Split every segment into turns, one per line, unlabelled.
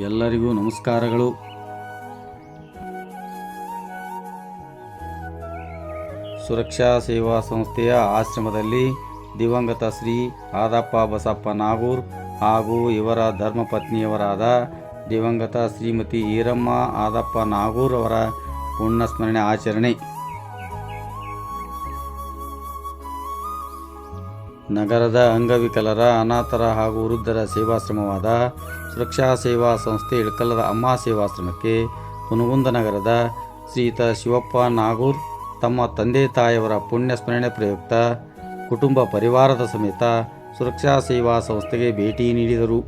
ಎಲ್ಲರಿಗೂ ನಮಸ್ಕಾರಗಳು. ಸುರಕ್ಷಾ ಸೇವಾ ಸಂಸ್ಥೆಯ ಆಶ್ರಮದಲ್ಲಿ ದಿವಂಗತ ಶ್ರೀ ಆದಪ್ಪ ಬಸಪ್ಪ ನಾಗೂರ್ ಹಾಗೂ ಇವರ ಧರ್ಮಪತ್ನಿಯವರಾದ ದಿವಂಗತ ಶ್ರೀಮತಿ ಈರಮ್ಮ ಆದಪ್ಪ ನಾಗೂರ್ ಅವರ ಪುಣ್ಯಸ್ಮರಣೆ ಆಚರಣೆ. ನಗರದ ಅಂಗವಿಕಲರ, ಅನಾಥರ ಹಾಗೂ ವೃದ್ಧರ ಸೇವಾಶ್ರಮವಾದ ಸುರಕ್ಷಾ ಸೇವಾ ಸಂಸ್ಥೆ ಇಳಕಲ್ಲದ ಅಮ್ಮ ಸೇವಾಶ್ರಮಕ್ಕೆ ಹುನಗುಂದ ನಗರದ ಶ್ರೀತ ಶಿವಪ್ಪ ನಾಗೂರ್, ತಮ್ಮ ತಂದೆ ತಾಯಿಯವರ ಪುಣ್ಯ ಸ್ಮರಣೆ ಪ್ರಯುಕ್ತ ಕುಟುಂಬ ಪರಿವಾರದ ಸಮೇತ ಸುರಕ್ಷಾ ಸೇವಾ ಸಂಸ್ಥೆಗೆ ಭೇಟಿ ನೀಡಿದರು.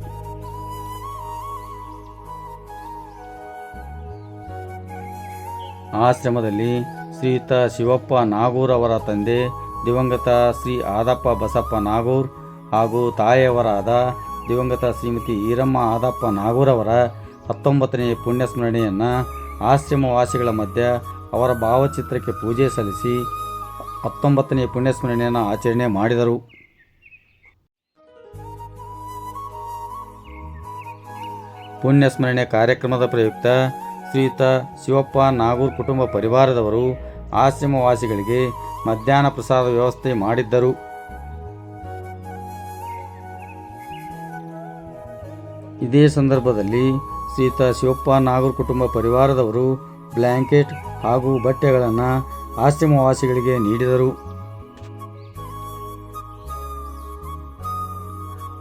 ಆಶ್ರಮದಲ್ಲಿ ಶ್ರೀತ ಶಿವಪ್ಪ ನಾಗೂರ್ ಅವರ ತಂದೆ ದಿವಂಗತ ಶ್ರೀ ಆದಪ್ಪ ಬಸಪ್ಪ ನಾಗೂರ್ ಹಾಗೂ ತಾಯಿಯವರಾದ ದಿವಂಗತ ಶ್ರೀಮತಿ ಈರಮ್ಮ ಆದಪ್ಪ ನಾಗೂರ್ ಅವರ ಹತ್ತೊಂಬತ್ತನೇ ಪುಣ್ಯಸ್ಮರಣೆಯನ್ನು ಆಶ್ರಮವಾಸಿಗಳ ಮಧ್ಯೆ ಅವರ ಭಾವಚಿತ್ರಕ್ಕೆ ಪೂಜೆ ಸಲ್ಲಿಸಿ ಹತ್ತೊಂಬತ್ತನೇ ಪುಣ್ಯಸ್ಮರಣೆಯನ್ನು ಆಚರಣೆ ಮಾಡಿದರು. ಪುಣ್ಯಸ್ಮರಣೆ ಕಾರ್ಯಕ್ರಮದ ಪ್ರಯುಕ್ತ ಶ್ರೀಯುತ ಶಿವಪ್ಪ ನಾಗೂರ್ ಕುಟುಂಬ ಪರಿವಾರದವರು ಆಶ್ರಮವಾಸಿಗಳಿಗೆ ಮಧ್ಯಾಹ್ನ ಪ್ರಸಾದ ವ್ಯವಸ್ಥೆ ಮಾಡಿದ್ದರು. ಇದೇ ಸಂದರ್ಭದಲ್ಲಿ ಸೀತಾ ಶಿವಪ್ಪ ನಾಗೂರ್ ಕುಟುಂಬ ಪರಿವಾರದವರು ಬ್ಲ್ಯಾಂಕೆಟ್ ಹಾಗೂ ಬಟ್ಟೆಗಳನ್ನು ಆಶ್ರಮವಾಸಿಗಳಿಗೆ ನೀಡಿದರು.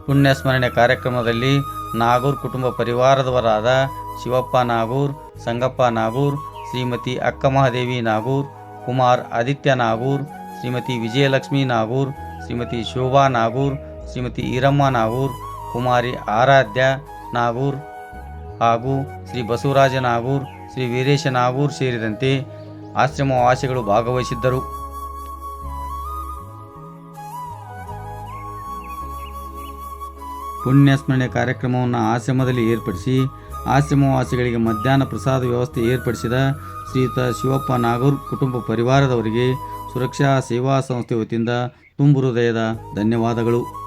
ಪುಣ್ಯಸ್ಮರಣೆ ಕಾರ್ಯಕ್ರಮದಲ್ಲಿ ನಾಗೂರ್ ಕುಟುಂಬ ಪರಿವಾರದವರಾದ ಶಿವಪ್ಪ ನಾಗೂರ್, ಸಂಗಪ್ಪ ನಾಗೂರ್, ಶ್ರೀಮತಿ ಅಕ್ಕಮಹಾದೇವಿ ನಾಗೂರ್ ಕುಮಾರ್ ಆದಿತ್ಯ ನಾಗೂರ್, ಶ್ರೀಮತಿ ವಿಜಯಲಕ್ಷ್ಮಿ ನಾಗೂರ್, ಶ್ರೀಮತಿ ಶೋಭಾ ನಾಗೂರ್, ಶ್ರೀಮತಿ ಈರಮ್ಮ ನಾಗೂರ್, ಕುಮಾರಿ ಆರಾಧ್ಯ ನಾಗೂರ್ ಹಾಗೂ ಶ್ರೀ ಬಸವರಾಜ ನಾಗೂರ್, ಶ್ರೀ ವೀರೇಶ ನಾಗೂರ್ ಸೇರಿದಂತೆ ಆಶ್ರಮವಾಸಿಗಳು ಭಾಗವಹಿಸಿದ್ದರು. ಪುಣ್ಯಸ್ಮರಣೆ ಕಾರ್ಯಕ್ರಮವನ್ನು ಆಶ್ರಮದಲ್ಲಿ ಏರ್ಪಡಿಸಿ ಆಶ್ರಮವಾಸಿಗಳಿಗೆ ಮಧ್ಯಾಹ್ನ ಪ್ರಸಾದ ವ್ಯವಸ್ಥೆ ಏರ್ಪಡಿಸಿದ ಶ್ರೀಯುತ ಶಿವಪ್ಪ ನಾಗೂರ್ ಕುಟುಂಬ ಪರಿವಾರದವರಿಗೆ ಸುರಕ್ಷಾ ಸೇವಾ ಸಂಸ್ಥೆ ವತಿಯಿಂದ ತುಂಬು ಹೃದಯದ ಧನ್ಯವಾದಗಳು.